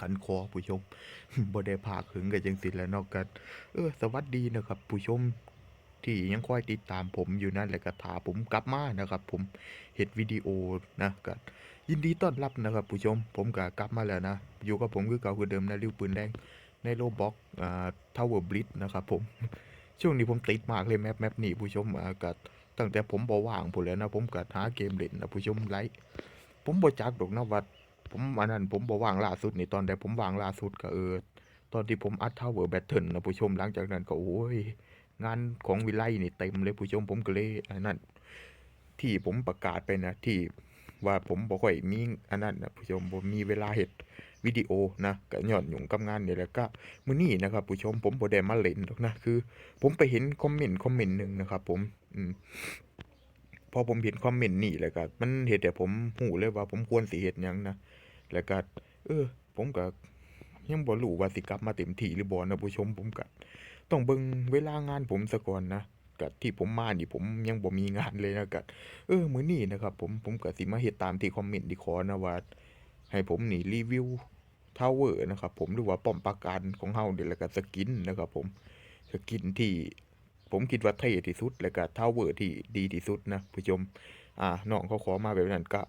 ขันคอผู้ชมบ่ได้พากหึงกันจังสิแล้วนอกกันเออ สวัสดีนะครับ ผู้ชม ที่ยังคอยติดตามผมอยู่นั่นแหละก็ถาผมกลับมานะครับ ผมเฮ็ดวิดีโอนะก็ยินดีต้อนรับนะครับ ผู้ชม ผมก็กลับมาแล้วนะ อยู่กับผมคือเก่าคือเดิมนะริวปืนแดงในโลบ็อกอ่าทาวเวอร์บลิดนะครับผมช่วงนี้ผมติดมากเลยแมปแมปนี้ผู้ชมอ่าก็ตั้งแต่ผมบ่ว่างพุ่นแล้วนะ ผมก็หาเกมเล่นนะผู้ชมไลค์ ผมบ่จักดอกนะว่าผมอันนั้นผมบอกว่างล่าสุดนี่ตอนแต่ผมวางล่าสุดก็เออตอนที่ผมอัดเทาเวอร์แบทเทิลนะผู้ชมหลังจากนั้นก็โอ้ยงานของวิไลนี่เต็มเลยผู้ชมผมก็เลยอันนั้นที่ผมประกาศไปนะที่ว่าผมบ่ค่อยมีอันนั้นนะผู้ชมผมมีเวลาเฮ็ดวิดีโอนะก็ย้อนหยุ่งกับงานนี่แหละก็มื้อนี้นะครับผู้ชมผมบ่ได้มาเล่นหรอกนะคือ ผมไปเห็นคอมเมนต์คอมเมนต์หนึ่งนะครับ ผม อืม พอผมเห็นคอมเมนต์นี่แล้วก็มันเฮ็ดให้ผมหูเลยว่า ผมควรสิเฮ็ดหยังนะแล้วก็เออ ผมก็ยังบ่รู้ว่าสิกลับมาเต็มที่หรือบ่นะผู้ชมผมก็ต้องเบิ่งเวลางานผมซะก่อนนะก็ที่ผมมานี่ผมยังบ่มีงานเลยนะก็เออมื้อนี้นะครับ ผมผมก็สิมาเฮ็ดตามที่คอมเมนต์ที่ขอนะว่าให้ผมนี่รีวิวทาวเวอร์นะครับผมหรือว่าป้อมปราการของเฮานี่แล้วก็สกินนะครับผมสกินที่ ผมคิดว่าเท่ที่สุด แล้วก็ทาวเวอร์ที่ดีที่สุดนะผู้ชม อ่าน้องเขาขอมาแบบนั้นก็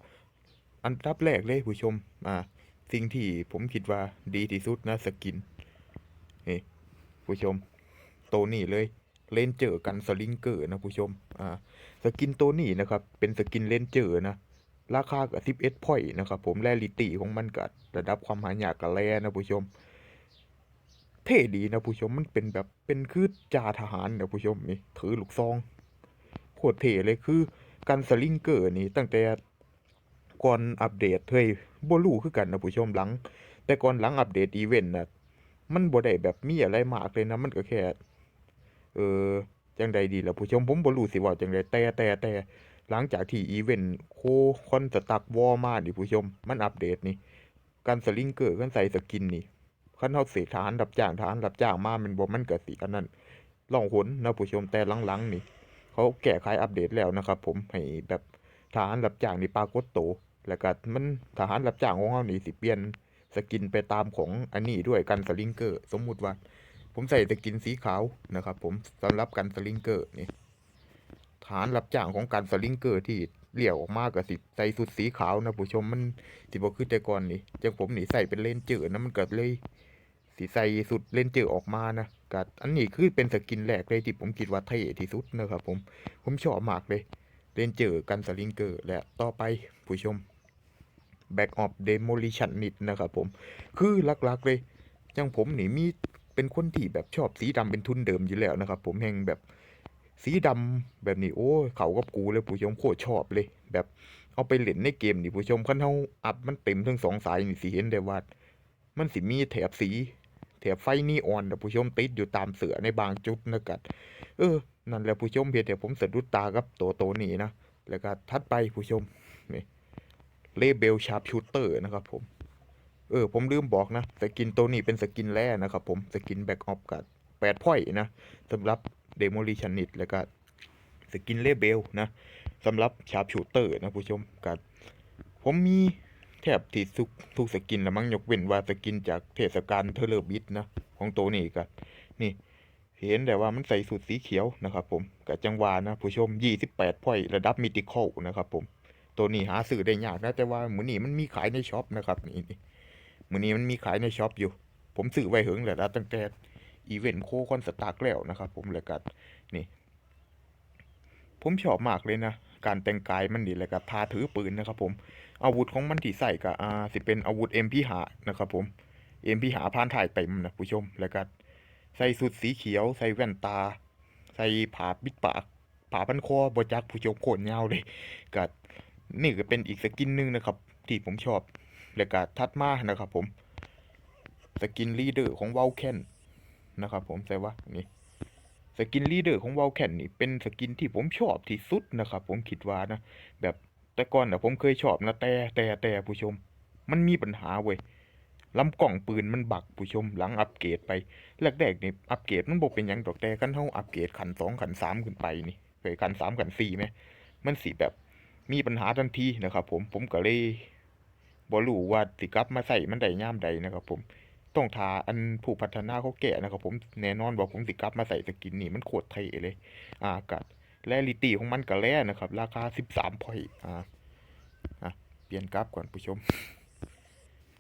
อันดับแรกเลยผู้ชม อ่า สิ่งที่ผมคิดว่าดีที่สุดนะสกิน นี่ผู้ชมตัวนี้เลยเลนเจอร์กันสลิงเกอร์นะผู้ชม อ่า สกินตัวนี้นะครับ เป็นสกินเลนเจอร์นะ ราคากับ11พอยต์นะครับผมแรลิตี้ของมันกับระดับความหายากกับแรนะผู้ชม เท่ดีนะผู้ชมมันเป็นแบบเป็นคือจ่าทหารนะผู้ชมนี่ถือลูกซองโคตรเท่เลยคือกันสลิงเกอร์นี่ตั้งแต่ก่อนอัปเดตเฮ้ยบ่รู้คือกันนะผู้ชมหลัง แต่ก่อนหลังอัปเดตอีเวนต์น่ะมันบ่ได้แบบมีอะไรมากเลยนะมันก็แค่เออจังใดดีล่ะผู้ชมผมบ่รู้สิว่าจังใดแต่แต่แต่หลังจากที่อีเวนต์โคคอนสตักวอมานี่ผู้ชม มันอัปเดตนี่การสลิงเกอร์กันใส่สกินนี่ คันเฮาสกทหารรับจ้างทหารรับจ้างมามันบ่มันก็สิอันนั้นล่องหนนะผู้ชมแต่หลังๆนี่ เขาแก้ไขอัปเดตแล้วนะครับ ผมให้แบบทหารรับจ้างนี่ปรากฏโตวแล้วก็มันทหารรับจ้างของเฮานี่สิเปลี่ยนสกินไปตามของอันนี้ด้วยกันสลิงเกอร์ สมมุติว่า ผมใส่สกินสีขาวนะครับ ผมสำหรับกันสลิงเกอร์นี่ทหารรับจ้างของกันสลิงเกอร์ที่เลี้ยวออกมาก็สิใส่สุดสีขาวนะผู้ชมมันสิบ่คือแต่ก่อนนี่จังผมนี่ใส่เป็นเลนเจอนะมันก็เลย สีใสสุดเลนเจอร์ออกมานะกัดอันนี้คือเป็นสกินแรกเลยที่ผมคิดว่าเท่ที่สุดนะครับผม ผมชอบมากเลยเลนเจอร์กันสลิงเกอร์และต่อไปผู้ชม Back of Demolition นิดนะครับผม คือหลักๆเลยจังผมนี่มีเป็นคนที่แบบชอบสีดำเป็นทุนเดิมอยู่แล้วนะครับผมแห่งแบบสีดำแบบนี้โอ้เขากับกูเลยผู้ชมโคตรชอบเลย แบบเอาไปเล่นในเกมนี่ผู้ชมคันเฮาอัพมันเต็มทั้งสองสายนี่สิเห็นได้ว่ามันสิมีแถบสี ถบไฟนีออนนะผู้ชมติดอยู่ตามเสือในบางจุดนะครับเออ นั่นแหละผู้ชมเพียงแต่ผมสะดุดตากับตัวโตนี้นะ แล้วก็ทัดไปผู้ชมนี่เลเบลชาร์ปชูเตอร์นะครับผม เออ ผมลืมบอกนะ สกินตัวนี้เป็นสกินแร่นะครับผม สกินแบ็กออฟกับแปดพอยนะสำหรับเดโมลิชันนิดแล้วก็สกินเลเบลนะสำหรับชาร์ปชูเตอร์นะผู้ชมกับผมมี ทบที่ทุกทุกสกินละมั้งยกเว้นว่าสกินจากเทศกาลเทเลอร์บิทนะของตัวนี้กันนี่เห็นแต่ว่ามันใส่สูตรสีเขียวนะครับผมกับจังหวานะผู้ชม 28พอยระดับมิติคอลนะครับผมตัวนี้หาซื้อได้ยากนะแต่ว่ามือนี้มันมีขายในช็อปนะครับนี่นี่มือนี้มันมีขายในช็อปอยู่ ผมซื้อไว้เหิงแล้วนะตั้งแต่อีเวนต์โคคอนสตาร์แล้วนะครับผมเลยกันนี่ ผมชอบมากเลยนะ การแต่งกายมันดีแล้วก็ทาถือปืนนะครับผมอาวุธของมันที่ใส่ก็อ่าสิเป็นอาวุธ MP หานะครับผม MP หาพานถ่ายเต็มนะผู้ชมแล้วก็ใส่สุดสีเขียว ใส่แว่นตา ใส่ผาปิดปากผาพันคอบจักผู้ชมโคตรยาวเลยก็นี่ก็เป็นอีกสกินหนึงนะครับที่ผมชอบแล้วก็ทัดมานะครับผมสกินลีเดอร์ของวอลแคนนะครับผมใส่ว่านี่ สกินลีเดอร์ของวอลแคนนี่เป็นสกินที่ผมชอบที่สุดนะครับ ผมคิดว่านะ แบบแต่ก่อนนะผมเคยชอบนะแต่แต่แต่ผู้ชม มันมีปัญหาเว้ยลำกล่องปืนมันบักผู้ชมหลังอัปเกรดไปแรกๆนี่อัปเกรดมันบอกเป็นยังดอกแต่กันเท่าอัปเกรดขันสองขันสามขึ้นไปนี่เคยขันสามขันสี่ไหมมันสีแบบมีปัญหาทันทีนะครับ ผมผมก็เลยบ่รู้ว่าสิกลับมาใช้มันได้ย่ามใดนะครับ ผม ต้องทาอันผู้พัฒนาเขาแก้นะครับผมแน่นอนว่าผมสิกลับมาใส่สกินนี่มันโคตรเท่เลย อ่ากัแรลิตี้ของมันก็แลนะครับ ราคา13พอยอ่าอะเปลี่ยนกราฟก่อนผู้ชม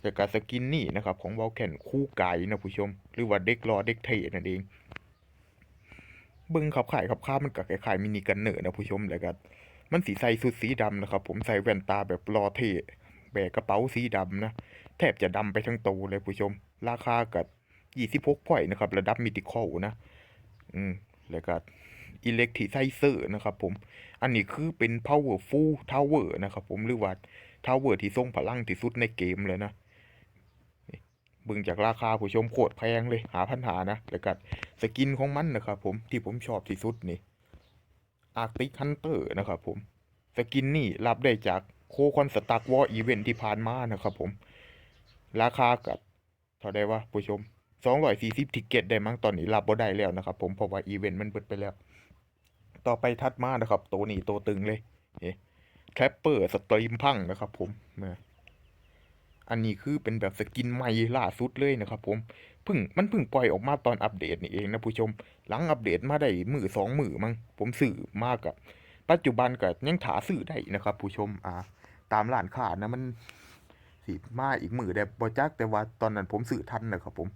แต่การสกินนี่นะครับ ของเวลแคนคู่ไก่นะผู้ชม หรือว่าเด็กรอเด็กเท่นั่นเองเบิ่งขับขายขับค้ามันก็คล้ายๆมินิกันเนอร์นะผู้ชมแล้วก็มันสีใสสุดสีดำนะครับ ผมใส่แว่นตาแบบรอเท บกกระเป๋าสีดำนะ แทบจะดำไปทั้งตัวเลยผู้ชม ราคากับยี่สิบหกพอยนะครับ ระดับมิติคอลนะ อืม แล้วก็อิเล็กทริไซเซอร์นะครับผม อันนี้คือเป็น powerful tower นะครับผมหรือว่า tower ที่ทรงพลังที่สุดในเกมเลยนะเบิ่งจากราคาผู้ชมโคตรแพงเลยหาพันหานะแล้วก็สกินของมันนะครับผมที่ผมชอบที่สุดนี่ Arctic Hunter นะครับผม สกินนี่รับได้จาก โคคอนสตาร์วอร์อีเวนที่ผ่านมานะครับผม ราคากับเท่าไดว่าผู้ชม240ทิกเก็ตได้มั้งตอนนี้รับบ่ได้แล้วนะครับผมเพราะว่าอีเวนต์มันเบิดไปแล้ว ต่อไปถัดมานะครับ ตัวนี้ตัวตึงเลยเฮ้แคปเปอร์สตรีมพังนะครับผมนะอันนี้คือเป็นแบบสกินใหม่ล่าสุดเลยนะครับผมเพิ่งมันเพิ่งปล่อยออกมาตอนอัปเดตนี่เองนะผู้ชม หลังอัปเดตมาได้มือสองมือมั้งผมซื้อมากกับ ปัจจุบันก็ยังถาซื้อได้นะครับ ผู้ชมอ่าตามร้านค้านะมันสิมาอีกมือได้บ่จักแต่ว่าตอนนั้นผมซื้อทันนะครับผม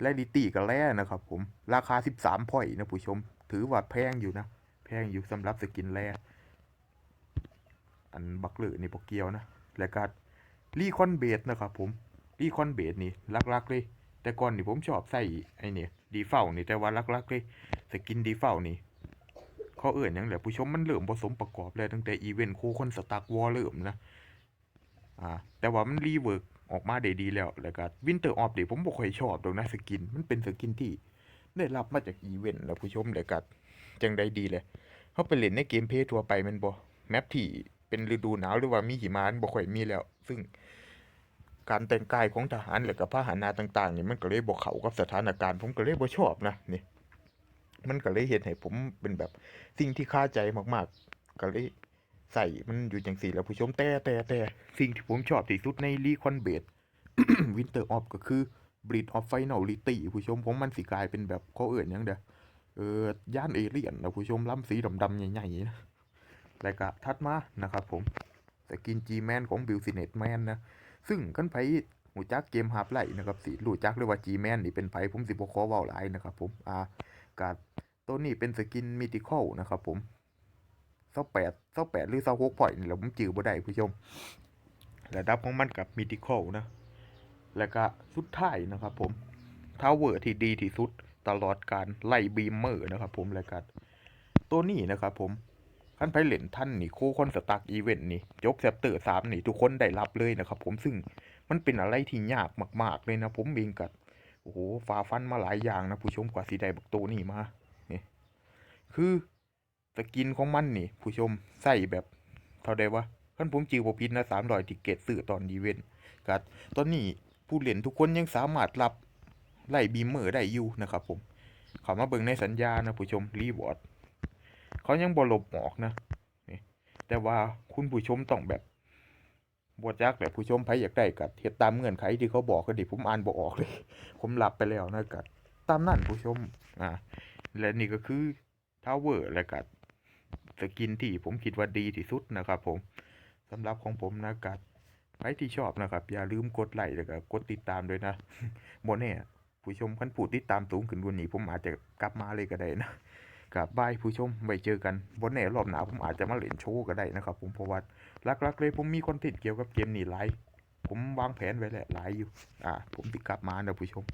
แลดิตี้ก็แล่นะครับผมราคา 13พอยนะผู้ชม ถือว่าแพงอยู่นะ แพงอยู่สำหรับสกินแร่อันบักเลือนี่บ่เกี่ยวนะ แล้วก็รีคอนเบดนะครับผมรีคอนเบดนี่ลักๆเลย แต่ก่อนนี่ผมชอบใส่ไอ้นี่ดีเฝ้านี่แต่ว่าลักๆเลยสกินดีเฝ้านี่ ขาเอื่นหยังแหละผู้ชมมันเริ่มผสมประกอบแล้วตั้งแต่อีเวนต์โคคนสตาร์วอลเริ่มนะอ่าแต่ว่ามันรีเวิร์กออกมาได้ดีแล้วแล้วก็วินเตอร์ออฟเดี๋ยวผมบ่ค่อยชอบดอกนะสกิน มันเป็นสกินที่ได้รับมาจากอีเวนต์แล้วผู้ชมแล้วก็จังได้ดีเลยเขาไปเล่นในเกมเพย์ทั่วไปมันบ่แมปที่เป็นฤดูหนาวหรือว่ามีหิมะบ่ค่อยมีแล้ว ซึ่งการแต่งกายของทหารหรือกับพหาหนะต่างๆนี่มันก็เลยบ่เข้ากับสถานการณ์ผมก็เลยบ่ชอบนะนี่ มันก็เลยเฮ็ดให้ผมเป็นแบบสิ่งที่คาใจมากๆ ก็เลยใส่มันอยู่จังซี่แล้วผู้ชมแต่แต่แต่สิ่งที่ผมชอบที่สุดในรีคอนเบดวินเตอร์ออฟก็คือ Breed of Finality ผู้ชมผมมันสิกลายเป็นแบบเขาเอื่นยังเด้อเออย่านเอเลี่ยนนะผู้ชมล้ำสีดำๆใหญ่ๆนะแล้วก็ถัดมานะครับผมสกิน G-Man ของ b i l l s i n e t Man นะซึ่งกันไผหูจักเกมฮาร์ปไลนะครับสิรู้จักเลยว่า G-Man นี่เป็นไผผมสิบ่ขอเว้าหลายนะครับผมอ่ากา ตัวนี้เป็นสกินมิติคอลนะครับผม28 28หรือ26พอยต์นี่แหละผมจื้อบ่ได้ผู้ชม ระดับของมันกับมิติคอลนะ แล้วก็สุดท้ายนะครับผมทาวเวอร์ที่ดีที่สุดตลอดการไล่บีมเมอร์นะครับผมแล้วก็ตัวนี้นะครับผมคันไพเล่นท่านนี่โคคอนสตาร์อีเวนต์นี่ยกแซปเตอร์สามนี่ทุกคนได้รับเลยนะครับผมซึ่งมันเป็นอะไรที่ยากมาก ๆ เลยนะผมเองกับโอ้โหฝ่าฟันมาหลายอย่างนะผู้ชมกว่าสีได้บักตัวนี้มา คือสกินของมันนี่ ผู้ชมใส่แบบเท่าใดวะคันผมจือบ่ผิดนะสามร้อยติเกตซื้อตอนอีเวนต์กัตอนนี้ผู้เล่นทุกคนยังสามารถรับไล่บีมเมอร์ได้อยู่นะครับผม เขามาเบิ่งในสัญญานะผู้ชมรีวอร์ดเขายังบ่ลบออกนะนี่แต่ว่าคุณผู้ชมต้องแบบบวจักแหละผู้ชมไผอยากได้กัเฮ็ดตามเงื่อนไขที่เขาบอกก็ดิผมอ่านบ่ออกเลย ผมหลับไปแล้วนะกัตามนั่นผู้ชมอ่าและนี่ก็คือ ทาวเวอร์และกัสกินที่ผมคิดว่าดีที่สุดนะครับผมสำหรับของผมนะกัใครที่ชอบนะครับ อย่าลืมกดไลค์แล้วก็กดติดตามด้วยนะบนเนี่ยผู้ชมคันผู้ติดตามสูงขึ้นวันนี้ ผมอาจจะกลับมาเลยก็ได้นะกับบายผู้ชมไว้เจอกันบนแน่รอบหนาผมอาจจะมาเล่นโชว์ก็ได้นะครับ ผมเพราะว่าหลักๆเลยผมมีคอนเทนต์เกี่ยวกับเกมนี้หลายผมวางแผนไว้แหละหลายอยู่ อ่า ผมติดกลับมานะผู้ชม